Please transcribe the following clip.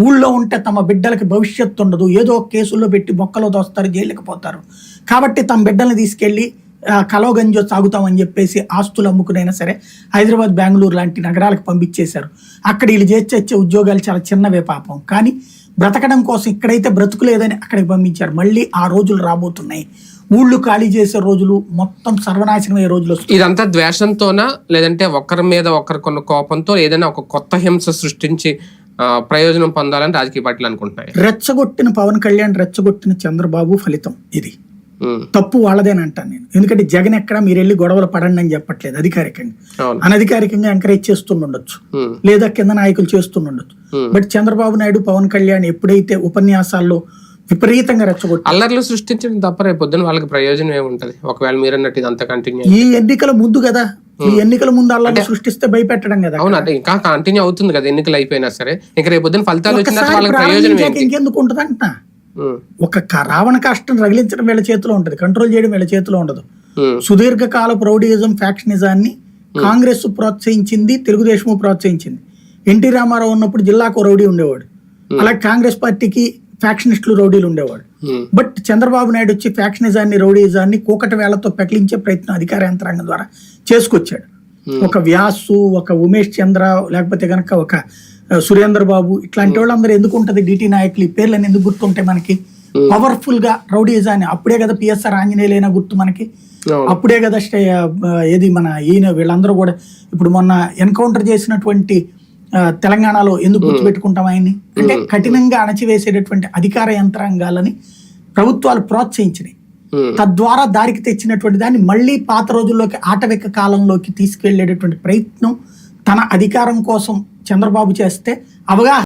ఊళ్ళో ఉంటే తమ బిడ్డలకి భవిష్యత్తు ఉండదు. ఏదో కేసుల్లో పెట్టి బొక్కలో దోస్తారు జైలుకి పోతారు. కాబట్టి తమ బిడ్డల్ని తీసుకెళ్ళి ఆ, కలో గంజో చెప్పేసి ఆస్తులు అమ్ముకునైనా సరే హైదరాబాద్ బెంగళూరు లాంటి నగరాలకు పంపించేశారు. అక్కడ వీళ్ళు చేసి వచ్చే ఉద్యోగాలు చాలా చిన్నవే పాపం. కానీ బ్రతకడం కోసం ఇక్కడైతే బ్రతుకులేదని అక్కడికి పంపించారు. మళ్ళీ ఆ రోజులు రాబోతున్నాయి. ఊళ్ళు ఖాళీ చేసే రోజులు మొత్తం సర్వనాశనమయ్యే రోజులు ఇదంతా ద్వేషంతోనా? లేదంటే ఒకరి మీద ఒకరికొన్న కోపంతో ఏదైనా ఒక కొత్త హింస సృష్టించి ప్రయోజనం పొందాలని రాజకీయ పార్టీలు అనుకుంటున్నాయి. రెచ్చగొట్టిన పవన్ కళ్యాణ్ రెచ్చగొట్టిన చంద్రబాబు ఫలితం ఇది. తప్పు వాళ్ళదేని అంటాను నేను. ఎందుకంటే జగన్ ఎక్కడ మీరు వెళ్ళి గొడవలు పడండి అని చెప్పట్లేదు అధికారికంగా. అనధికారికంగా ఎంకరేజ్ చేస్తుండొచ్చు లేదా కింద నాయకులు చేస్తుండొచ్చు. బట్ చంద్రబాబు నాయుడు పవన్ కళ్యాణ్ ఎప్పుడైతే ఉపన్యాసాల్లో విపరీతంగా రెచ్చగొట్టి అల్లర్లు సృష్టించడం తప్ప రేపు పొద్దున వాళ్ళకి ప్రయోజనం ఏముంటది? ఒకవేళ మీరు అన్నట్టు ఇదంతా కంటిన్యూ ఈ ఎన్నికల ముందు కదా ఈ ఎన్నికల ముందు అలా సృష్టిస్తే భయపెట్టడం కదా అవును అంటే ఇంకా కంటిన్యూ అవుతుంది కదా ఎన్నికలు అయిపోయినా సరే. ఇంకా రేపు పొద్దున ఫలితాలు వచ్చిన వాళ్ళకి ప్రయోజనం ఇంకెందుకు ఉంటుంది ఉమ్, ఒక రావణ కాష్టం రగిలించడం వీళ్ళ చేతిలో ఉంటుంది. కంట్రోల్ చేయడం వీళ్ళ చేతిలో ఉండదు. సుదీర్ఘకాల ప్రౌఢిజం ఫ్యాక్షనిజాన్ని కాంగ్రెస్ ప్రోత్సహించింది తెలుగుదేశం ప్రోత్సహించింది. ఎన్టీ రామారావు ఉన్నప్పుడు జిల్లాకు రౌడీ ఉండేవాడు. అలాగే కాంగ్రెస్ పార్టీకి ఫ్యాక్షనిస్టులు రౌడీలు ఉండేవాడు ఉమ్, బట్ చంద్రబాబు నాయుడు వచ్చి ఫ్యాక్షనిజాన్ని రౌడీజాన్ని కూకటి వేళ్ళతో పెకిలించే ప్రయత్నం అధికార యంత్రాంగం ద్వారా చేసుకొచ్చాడు. ఒక వ్యాసు ఒక ఉమేష్ చంద్ర లేకపోతే కనుక ఒక సురేంద్ర బాబు ఇట్లాంటి వాళ్ళందరూ ఎందుకు ఉంటది? డిటి నాయకులు ఈ పేర్లను ఎందుకు గుర్తుంటాయి మనకి? పవర్ఫుల్గా రౌడీజాన్ని అప్పుడే కదా పిఎస్ఆర్ ఆంజనేయులైనా గుర్తు మనకి. అప్పుడే కదా ఏది మన ఈయన వీళ్ళందరూ కూడా ఇప్పుడు మొన్న ఎన్కౌంటర్ చేసినటువంటి తెలంగాణలో ఎందుకు గుర్తుపెట్టుకుంటాం ఆయన్ని? అంటే కఠినంగా అణచివేసేటటువంటి అధికార యంత్రాంగాలని ప్రభుత్వాలు ప్రోత్సహించినాయి. తద్వారా దారికి తెచ్చినటువంటి దాన్ని మళ్ళీ పాత రోజుల్లోకి ఆటవిక కాలంలోకి తీసుకెళ్ళేటటువంటి ప్రయత్నం తన అధికారం కోసం చంద్రబాబు చేస్తే అవగాహన